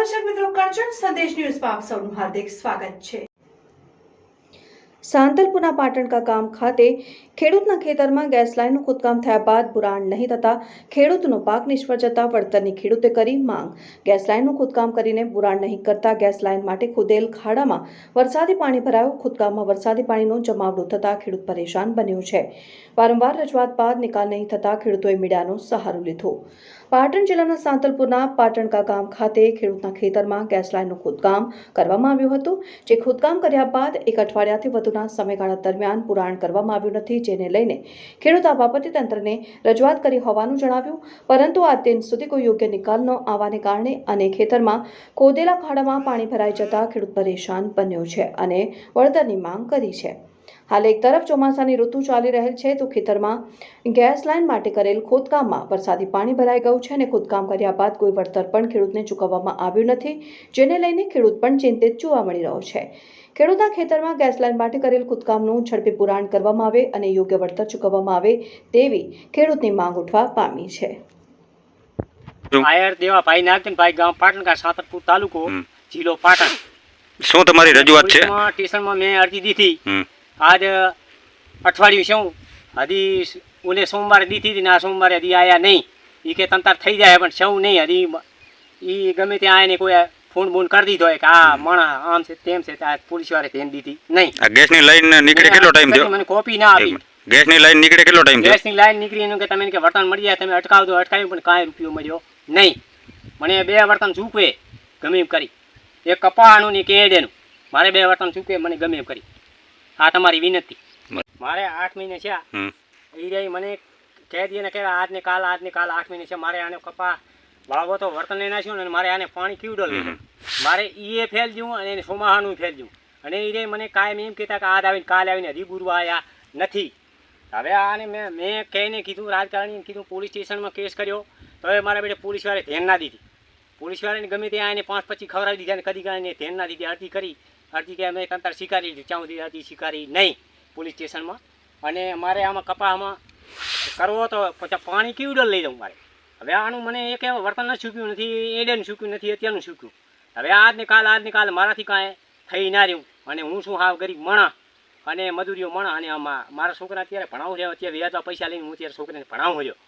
દર્શક મિત્રો કરજણ સંદેશ ન્યૂઝમાં આપ સૌનું હાર્દિક સ્વાગત છે. સાંતલપુરના પાટણકા ગામ ખાતે ખેડૂતના ખેતરમાં ગેસ લાઇનનું ખોદકામ થયા બાદ બુરાણ નહીં થતા ખેડૂતનો પાક નિષ્ફળ જતા વળતરની ખેડૂતે કરી માંગ. ગેસ લાઇનનું ખોદકામ કરીને બુરાણ નહીં કરતા ગેસ લાઇન માટે ખોદેલ ખાડામાં વરસાદી પાણી ભરાયું. ખોદકામમાં વરસાદી પાણીનો જમાવડો થતા ખેડૂત પરેશાન બન્યો છે. વારંવાર રજૂઆત બાદ નિકાલ નહીં થતા ખેડૂતોએ મીડિયાનો સહારો લીધો. પાટણ જિલ્લાના સાંતલપુરના પાટણકા ગામ ખાતે ખેડૂતના ખેતરમાં ગેસ લાઇનનું ખોદકામ કરવામાં આવ્યું હતું, જે ખોદકામ કર્યા બાદ એક અઠવાડિયાથી વધુના સમયગાળા દરમિયાન પુરાણ કરવામાં આવ્યું નથી, જેને લઈને ખેડૂત આ બાબતે તંત્રને રજૂઆત કરી હોવાનું જણાવ્યું. પરંતુ આ દિન સુધી કોઈ યોગ્ય નિકાલ ન આવવાને કારણે અને ખેતરમાં ખોદેલા ખાડામાં પાણી ભરાઈ જતા ખેડૂત પરેશાન બન્યો છે અને વળતરની માંગ કરી છે. હાલ એક તરફ ચોમાસાની ઋતુ ચાલી રહેલ છે તો ખેતરમાં ગેસ લાઇન માટે કરેલ ખોદકામમાં વરસાદી પાણી ભરાઈ ગયું છે અને ખોદકામ કર્યા બાદ કોઈ વળતર પણ ખેડૂતને ચૂકવવામાં આવ્યું નથી જેને લઈને ખેડૂત પણ ચિંતિત જોવા મળી રહ્યો છે. ખેડૂતના ખેતરમાં ગેસ લાઇન માટે કરેલ ખોદકામનું ઝડપી પુરાણ કરવામાં આવે અને યોગ્ય વળતર ચૂકવવામાં આવે તેવી ખેડૂતની માંગ ઉઠવા પામી છે. આયર દેવા ભાઈ નાગતન ભાઈ ગામ પાટણકા સાતરપુર તાલુકો જિલ્લો પાટણ. શું તમારી રજૂઆત છે? સ્ટેશનમાં મેં અરજી દીધી. આજ અઠવાડિયું શું? હજી ઓલે સોમવારે દીધી હતી ને આ સોમવારે હજી આયા નહીં. એ કે તંતાર થઈ જાય પણ સૌ નહીં. હજી એ ગમે ત્યાં આવીને કોઈ ફોન બોન કરી દીધો કે આ માણા આમ છે તેમ છે આ પોલીસ વાળે ધ્યાન દીધી. નહીં. આ ગેસની લાઈન નીકળે કેટલો ટાઈમ થયો? મને કોપી ના આવી આપી. ગેસની લાઈન નીકળે કેટલો ટાઈમ થયો? ગેસની લાઈન નીકળી એનું કે તમે કે વર્તન મળી જાય તમે અટકાવ દો અટકાવ્યું પણ કાંઈ રૂપિયો મળ્યો નહીં. મને બે વર્તન ચૂકવે ગમે એમ કરી. એક કપાળનું ને કેડેનું મારે બે વર્તન ચૂકવે મને ગમે એમ કરી. આ તમારી વિનંતી. મારે આઠ મહિને છે. એ રહી મને કહી દઈએ ને કે આજ ને કાલ આજ ને કાલ આઠ મહિને છે. મારે આને કપા વાવો તો વર્તન નાખ્યું ને મારે આને પાણી કીવડો લીધું મારે એ ફેલ જવું અને એને સોમાહાનું ફેલ જવું અને એ રહી મને કાયમ એમ કહેતા કે આજ આવીને કાલે આવીને હજી ગુરુ આવ્યા નથી. હવે આને મેં મેં કહીને કીધું રાજકારણીને કીધું પોલીસ સ્ટેશનમાં કેસ કર્યો. તો હવે મારા બેટે પોલીસવાળે ધ્યાન ના દીધી. પોલીસવાળાને ગમે ત્યાં એને પાંચ પછી ખવડાવી દીધા અને કદી કાંઈ ધ્યાન ના દીધી અરજી કરી. અરજી કે અમે કંતાર શિકારી ત્યાં સુધી સ્વીકારી નહીં પોલીસ સ્ટેશનમાં. અને મારે આમાં કપામાં કરવો તો પછી પાણી કેવડો લઈ દઉં મારે? હવે આનું મને એક વર્તન ન ચૂક્યું નથી એડેનું ચૂક્યું નથી, અત્યારનું ચૂક્યું હવે આજને કાલ આજને કાલ મારાથી કાંઈ થઈ ના રહ્યું. અને હું શું હાવ ગરીબ મણા અને મજૂરીઓ મણા અને આમાં મારા છોકરા અત્યારે ભણાવું છે, અત્યારે વ્યાજવા પૈસા લઈને હું અત્યારે છોકરાને ભણાવું છું.